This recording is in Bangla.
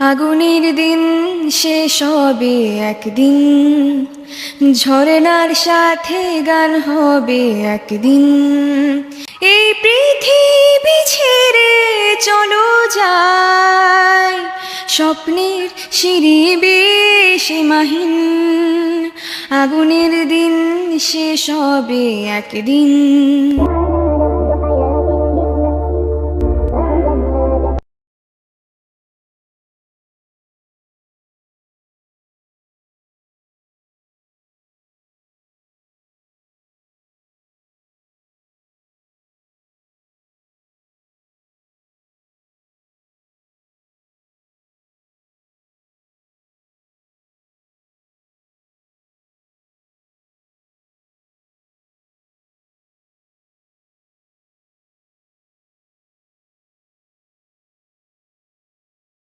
আগুনের দিন সে সবে একদিন। ঝরনার সাথে গান হবে একদিন। এই পৃথিবী ছেড়ে চলো যায় স্বপ্নের সিঁড়ি সীমাহীন আগুনের দিন সে সবে একদিন।